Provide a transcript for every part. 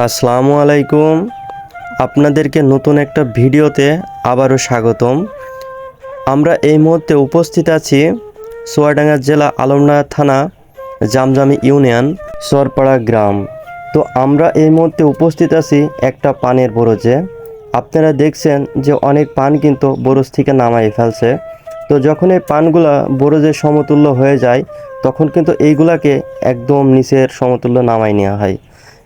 আসসালামু আলাইকুম। আপনাদেরকে নতুন একটা ভিডিওতে আবারও স্বাগতম। আমরা এই মুহূর্তে উপস্থিত আছি সোয়াডাঙ্গা জেলা আলমডাঙ্গা থানা জামজামি ইউনিয়ন সরপাড়া গ্রাম। তো আমরা এই মুহূর্তে উপস্থিত আছি একটা পানের বরজে। আপনারা দেখছেন যে অনেক পান কিন্তু বরজ থেকে নামাই ফেলছে। তো যখন এই পানগুলা বরজের সমতুল্য হয়ে যায়, তখন কিন্তু এইগুলাকে একদম নিচের সমতুল্য নামাই নেওয়া হয়।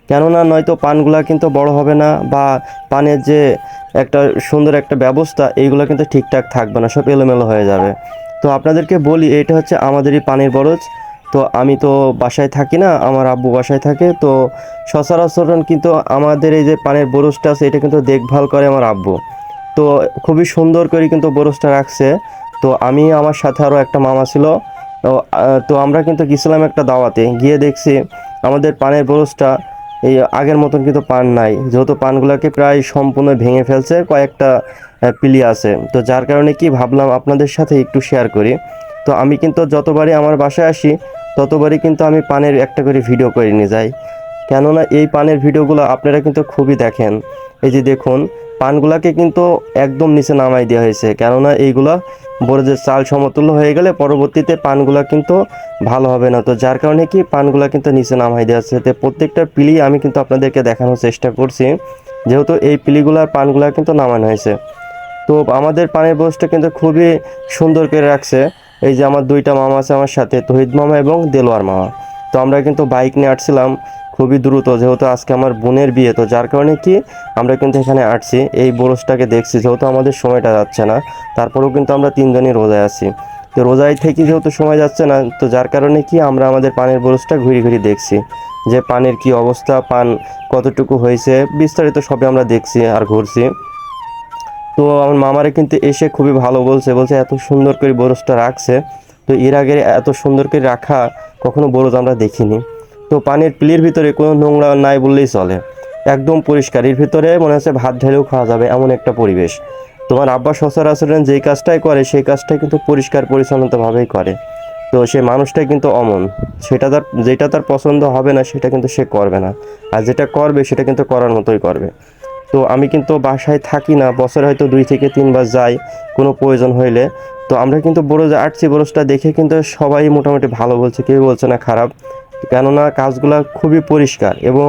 কেননা নয়তো পানগুলা কিন্তু বড় হবে না বা পানের যে একটা সুন্দর একটা ব্যবস্থা, এইগুলো কিন্তু ঠিকঠাক থাকবে না, সব এলোমেলো হয়ে যাবে। তো আপনাদেরকে বলি, এটা হচ্ছে আমাদেরই পানির বরজ। তো আমি তো বাসায় থাকি না, আমার আব্বু বাসায় থাকে। তো সচরাচর কিন্তু আমাদের এই যে পানের বরজটা আছে, এটা কিন্তু দেখভাল করে আমার আব্বু। তো খুবই সুন্দর করে কিন্তু বরজটা রাখছে। তো আমি, আমার সাথে আরও একটা মামা ছিল। তো তো আমরা কিন্তু গেছিলাম একটা দাওয়াতে। গিয়ে দেখছি আমাদের পানের বরজটা এই আগের মতন কিন্তু পান নাই। যেহেতু পানগুলোকে প্রায় সম্পূর্ণ ভেঙে ফেলছে, কয়েকটা পিলি আছে। তো যার কারণে কি ভাবলাম আপনাদের সাথে একটু শেয়ার করি। তো আমি কিন্তু যতবারই আমার বাসায় আসি, ততবারই কিন্তু আমি পানের একটা করে ভিডিও করে নিয়ে যাই। কেননা এই পানের ভিডিওগুলো আপনারা কিন্তু খুবই দেখেন। এই যে দেখুন পানগুলাকে কিন্তু একদম নিচে নামাই দেওয়া হয়েছে। কেননা এইগুলা বরজের চাল সমতুল্য হয়ে গেলে পরবর্তীতে পানগুলা কিন্তু ভালো হবে না। তো যার কারণে কি পানগুলা কিন্তু নিচে নামাই দেওয়া আছে। তো প্রত্যেকটা পিলি আমি কিন্তু আপনাদেরকে দেখানোর চেষ্টা করছি। যেহেতু এই পিলিগুলার পানগুলা কিন্তু নামানো হয়েছে। তো আমাদের পানের বসটা কিন্তু খুবই সুন্দর করে রাখছে। এই যে আমার দুইটা মামা আছে আমার সাথে, তহিদ মামা এবং দেলোয়ার মামা। তো আমরা কিন্তু বাইক নিয়ে আসছিলাম। খুবই দ্রুত, যেহেতু আজকে আমার বোনের বিয়ে, তো যার কারণে কি আমরা কিন্তু এখানে আসছি। এই বরসটাকে দেখছি, যেহেতু আমাদের সময়টা যাচ্ছে না, তারপরেও কিন্তু আমরা তিনজনই রোজায় আছি। তো রোজায় থেকে যেহেতু সময় যাচ্ছে না, তো যার কারণে কি আমরা আমাদের পানের বরসটা ঘুরি ঘুরি দেখছি, যে পানের কি অবস্থা, পান কতটুকু হয়েছে, বিস্তারিত সবে আমরা দেখছি আর ঘুরছি। তো আমার মামারে কিন্তু এসে খুবই ভালো বলছে বলছে এত সুন্দর করে বরজটা রাখছে, তো এর আগে এত সুন্দর করে রাখা কখনো বরজ আমরা দেখিনি। তো পানির প্লির ভিতরে কোনো নোংরা নাই বললেই চলে। একদম পরিষ্কার। এর ভিতরে মনে হচ্ছে ভাত ঢেলেও খাওয়া যাবে এমন একটা পরিবেশ। তোমার আব্বা সচরাচর যেই কাজটাই করে, সেই কাজটাই কিন্তু পরিষ্কার, পরিচ্ছন্নতাভাবেই করে। তো সে মানুষটাই কিন্তু অমন। সেটা তার, যেটা তার পছন্দ হবে না, সেটা কিন্তু সে করবে না। আর যেটা করবে, সেটা কিন্তু করার মতোই করবে। তো আমি কিন্তু বাসায় থাকি না, বছরে হয়তো দুই থেকে তিনবার যাই কোনো প্রয়োজন হইলে। তো আমরা কিন্তু বরজ আটছি বরজটা দেখে কিন্তু সবাই মোটামুটি ভালো বলছে, কেউ বলছে না খারাপ। কেননা কাজগুলা খুবই পরিষ্কার এবং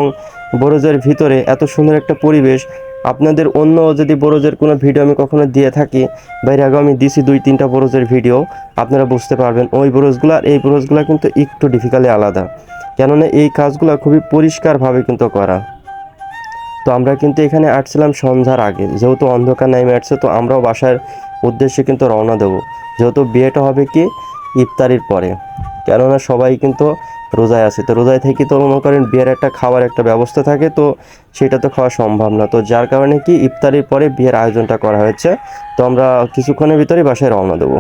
বরজের ভিতরে এত সুন্দর একটা পরিবেশ, আপনাদের অন্য যদি বরজের কোনো ভিডিও আমি কখনো দিয়ে থাকি, বাইরে আগে আমি দিছি দুই তিনটা বরজের ভিডিও, আপনারা বুঝতে পারবেন ওই বরজগুলো আর এই বরজগুলো কিন্তু একটু ডিফিকাল্টলি আলাদা। কেননা এই কাজগুলো খুবই পরিষ্কারভাবে কিন্তু করা। তো আমরা কিন্তু এখানে আসছিলাম সন্ধ্যার আগে, যেহেতু অন্ধকার নেমে আসছে তো আমরাও বাসার উদ্দেশ্যে কিন্তু রওনা দেবো। যেহেতু বিয়েটা হবে কি? ইফতারির পরে। কেননা সবাই কিন্তু রোজায় আছে। তো রোজায় থেকে তো মনে করেন বিয়ের একটা খাওয়ার একটা ব্যবস্থা থাকে, তো সেটা তো খাওয়া সম্ভব না। তো যার কারণে কি ইফতারির পরে বিয়ের আয়োজনটা করা হয়েছে। তো আমরা কিছুক্ষণের ভিতরে বাসায় রওনা দেবো।